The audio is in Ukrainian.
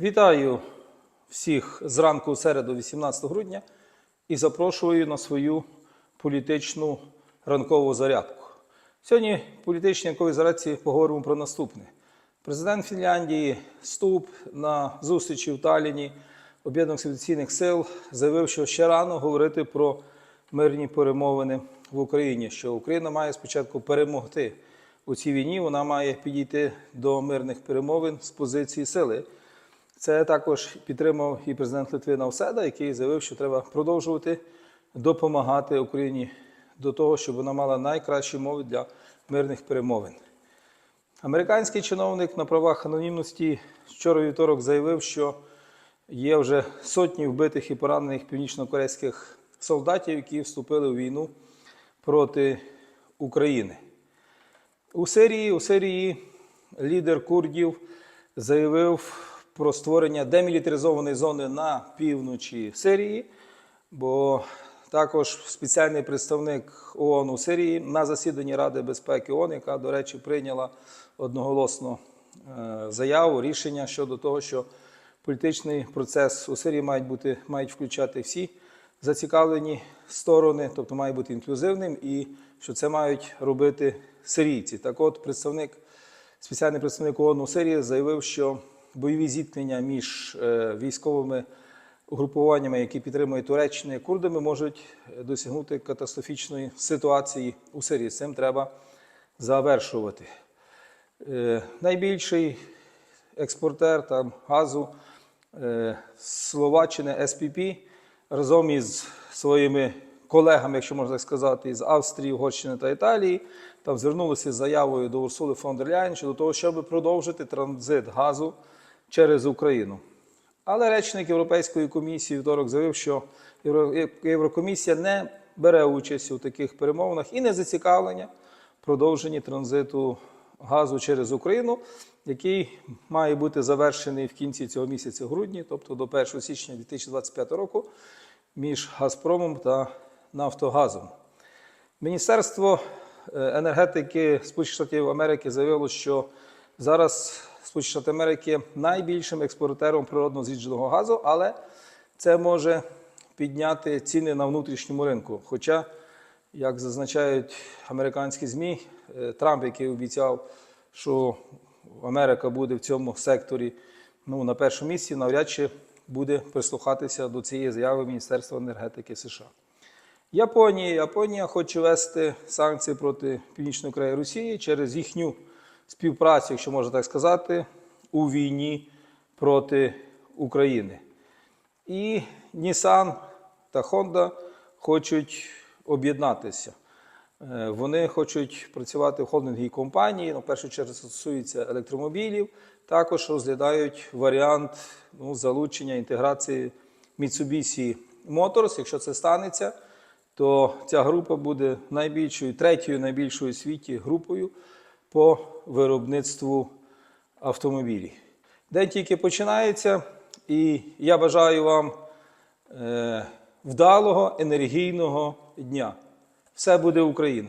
Вітаю всіх зранку у середу, 18 грудня, і запрошую на свою політичну ранкову зарядку. Сьогодні в політичній ранковій зарядці поговоримо про наступне. Президент Фінляндії Ступ на зустрічі в Талліні Об'єднаних Цивілізаційних сил заявив, що ще рано говорити про мирні перемовини в Україні, що Україна має спочатку перемогти у цій війні, вона має підійти до мирних перемовин з позиції сили. Це також підтримав і президент Литви Навседа, який заявив, що треба продовжувати допомагати Україні до того, щоб вона мала найкращі мови для мирних перемовин. Американський чиновник на правах анонімності вчора вівторок заявив, що є вже сотні вбитих і поранених північно-корейських солдатів, які вступили у війну проти України. У Сирії, у Сирії лідер курдів заявив про створення демілітаризованої зони на півночі Сирії, бо також спеціальний представник ООН у Сирії на засіданні Ради безпеки ООН, яка, до речі, прийняла одноголосно е, заяву, рішення щодо того, що політичний процес у Сирії мають бути мають включати всі зацікавлені сторони, тобто має бути інклюзивним, і що це мають робити сирійці. Так, от представник, спеціальний представник ООН у Сирії заявив, що бойові зіткнення між е, військовими угрупуваннями, які підтримують Туреччину і курдами, можуть досягнути катастрофічної ситуації у Сирії. Цим треба завершувати. Е, Найбільший експортер там, газу е, Словаччини СПП разом із своїми колегами, якщо можна так сказати, з Австрії, Угорщини та Італії, там звернулися з заявою до Урсули фон дер Ляєн щодо того, щоб продовжити транзит газу через Україну. Але речник Європейської комісії вівторок заявив, що Єврокомісія не бере участь у таких перемовинах і не зацікавлення в продовженні транзиту газу через Україну, який має бути завершений в кінці цього місяця грудні, тобто до 1 січня 2025 року, між Газпромом та Нафтогазом. Міністерство е, енергетики Сполучених Штатів Америки заявило, що зараз Сполучені Штати Америки найбільшим експортером природного зрідженого газу, але це може підняти ціни на внутрішньому ринку. Хоча, як зазначають американські ЗМІ, е, Трамп, який обіцяв, що Америка буде в цьому секторі ну, на першому місці, навряд чи буде прислухатися до цієї заяви Міністерства енергетики США. Японія. Японія хоче ввести санкції проти Північної і Росії через їхню співпрацю, якщо можна так сказати, у війні проти України. І Nissan та Honda хочуть об'єднатися. Е, Вони хочуть працювати в холдинговій компанії, ну, в першу чергу стосується електромобілів. Також розглядають варіант ну, залучення інтеграції Mitsubishi Motors. Якщо це станеться, то ця група буде найбільшою, третьою найбільшою у світі групою по виробництву автомобілів. День тільки починається, і я бажаю вам е, вдалого, енергійного дня. Все буде Україна!